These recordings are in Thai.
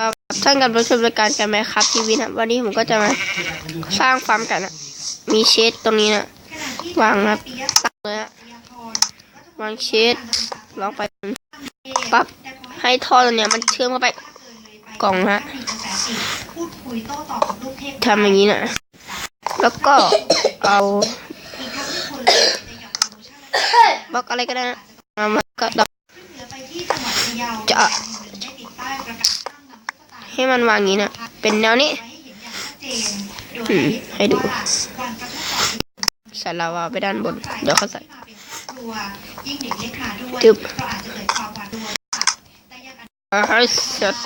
ครับท่านกำลังรับชมรายการกันไหมครับทีวีนะวันนี้ผมก็จะมาสร้างฟาร์มกันนะมีเชดตรงนี้นะวางนะตักเลยนะวางเชดลองไปปั๊บให้ท่อตัวเนี้ยมันเชื่อมเข้าไปกล่องนะทำอย่างนี้นะแล้วก็เอาบล็อกอะไรก็ได้นะมาก็ดับจะ ให้มันวางอย่างนี้นะเป็นแนวนี้อืมให้ดูใส่ลาวาไปด้านบน เดี๋ยวเขาใส่จึบอ่าให้เสร็จ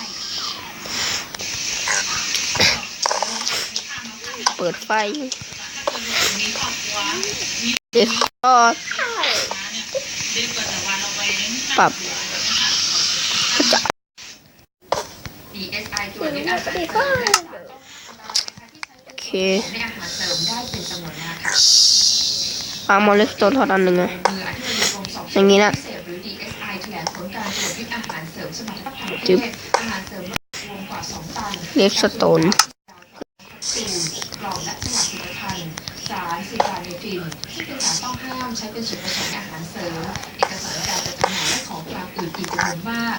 เปิดไฟเด็กก็ปรับจะ DSI ตรวจยึดอาหารเสริมโอเคในอาหารเสริมได้เป็นจำนวนมาโมเลสโตนทอดอันหนึ่งนะอย่างนี้นะหรือ DSI แถลงผลการตรวจยึดอาหารเสริมสมรรถภาพทางเพจึ๊บศอาหารเสริมรวมกว่า2ตันเลสโตนสูตรกล่องและสลัดผลิตภัณฑ์สารซีบาเนฟินที่เป็นสารต้องห้ามใช้เป็นส่วนผสมอาหารเสริม เอกสารการจัดจำหน่ายและของกลางอื่นอีกจำนวนมาก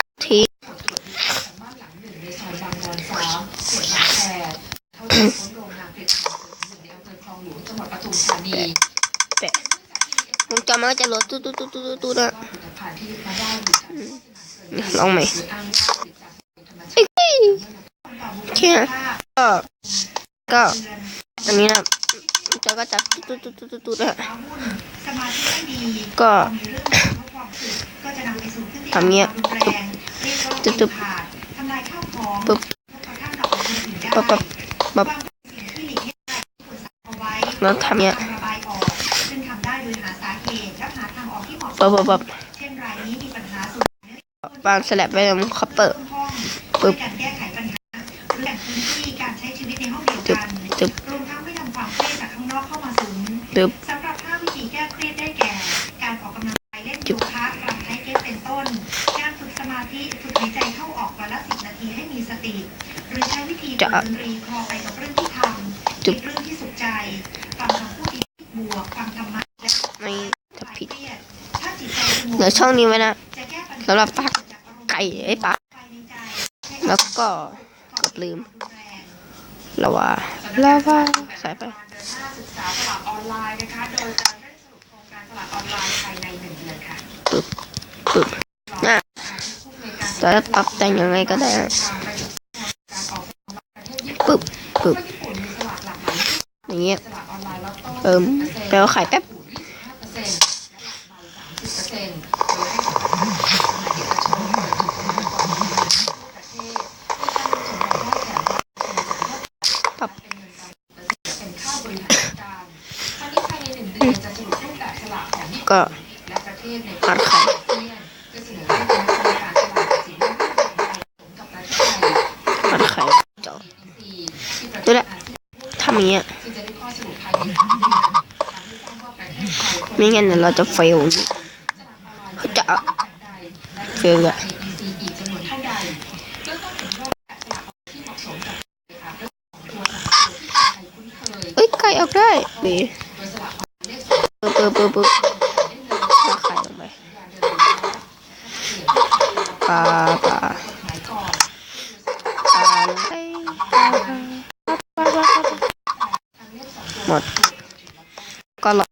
ก็จะลดตุ๊ดตุ๊ดตุ๊ดตุ๊ดตุ๊ดนะผลิตภัณฑ์ที่มาได้หรือการโฆษณาเกินลองไหมหรืออ้างว่าผลิตจากธรรมชาติโอเคนะก็ก็อันนี้นะจอก็จะตุ๊ดตุ๊ดตุ๊ดตุ๊ดตุ๊ดนะก็ทำเงี้ยตุ๊บตุ๊บตุ๊บปุ๊บปั๊บปั๊บปั๊บแล้วทำเงี้ย ปั๊บปั๊บปั๊บวางสลับไว้ตรงคัพเปอร์ปึ๊บจึ๊บจึ๊บรวมทั้งไม่นำความเครียดจากข้างนอกเข้ามาสูงจึ๊บสำหรับ5วิธีแก้เครียดได้แก่การออกกำลังกายเล่นโยคะรำไทเก๊กเป็นต้นการฝึกสมาธิฝึกหายใจเข้าออกวันละ10นาทีให้มีสติหรือใช้วิธีจะเปิดดนตรีคลอไปกับเรื่องที่ทำจึ๊บ เหลือช่องนี้ไว้นะจะแก้ปัญหาสำหรับปากไก่ไอ้ปลาภายในใจแล้วก็เกดลืมลาวาลาวาใส่ไปเดินหน้าศึกษาตลาดออนไลน์นะคะโดยจะเร่งสรุปโครงการตลาดออนไลน์ภายในหนึ่งเดือนค่ะปึ๊บปึ๊บน่ะแต่ถ้าปรับแต่งยังไงก็ได้นะปึ๊บปึ๊บอย่างเงี้ยเติมแปลว่าไข่แป๊บปรับ เป็นค่าบริหารจัดการคราวนี้ภายในหนึ่งเดือนจะสรุปรูปแบบสลากของญี่ปุ่น ก็ และประเทศใน ผัดไข่ อาเซียนก็เสนอให้คณะกรรม การตลาดตัดสินว่ารูปแบบใดไทยมันข่เจาะที่ประเทดูแลวอาเซียนทำอย่างเงี้ยซึ่งจะได้ข้อสรุปภายในสามเดือนทำให้ทราบว่าประเทศไทยไม่งั้นเดี๋ยเราจะเฟลจะเฟลอะ AEC อีกจำนวนเท่าใดเพื่อต้องเห็นว่าแบบสลากที่เหมาะเรื่อาไทยคุ้นเคยเอ้ยไก่ออกได้ดีโดยสลากหมายเปึ๊บปึ๊บปึ๊บปึ๊บได้เลย ถ้าไข่ลงไป การเดินทาง ปลาปลาหมายก่อนปลาไปปลาปลาปลาปลาหมด ก็รอ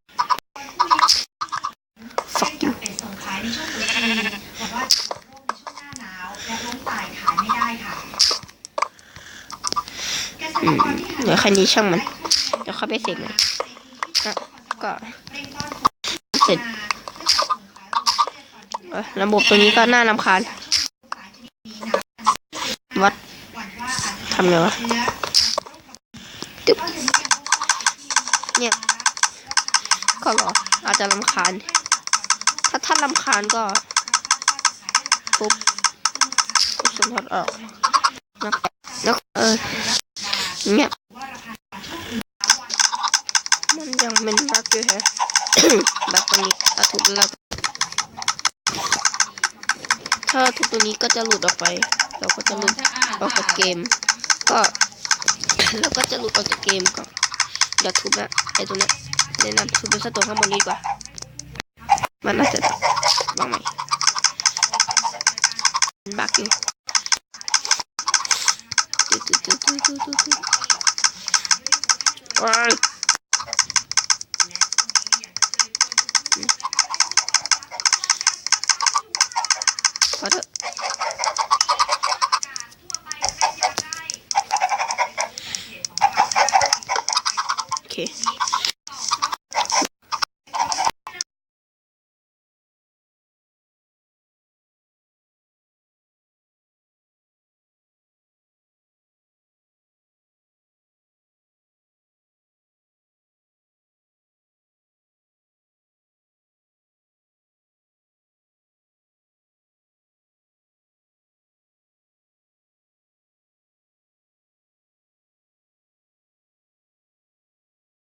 fuck you เป็ดส่งขายวงตรุษจีนแต่ว่าจะลดโรคในช่วงหลอกฟอกอยู่อืมเดี๋ยวคันนี้ช่างมัน เดี๋ยวเข้าไปเสกเลยอะก็เสร็จระบบตัวนี้ก็น่ารำคาญ วัด ทำไงวะตึ๊บเนี่ยก็หรออาจจะรำคาญ ถ้าท่านรำคาญก็ปุ๊บสุนทรออกแล้วแล้วเออเนี่ยมันยังเป็นบักอยู่แฮะบักตรงนี้ถ้าทุบแล้วถ้าทุบตรงนี้ก็จะหลุดออกไป เราก็จะหลุดออกจากเกม ก็แล้วก็จะหลุดออกจากเกมก็อย่าทุบนะไอ้ตัวเนี้ยแนะนำทุบเป็นสตัวข้างบนนี้ดีกว่า มันน่าจะวางไหม่มันบักอยู่ตุ๊ตุ๊ตุ๊ตุ๊ตุ๊ตุ๊ตุ๊ okay.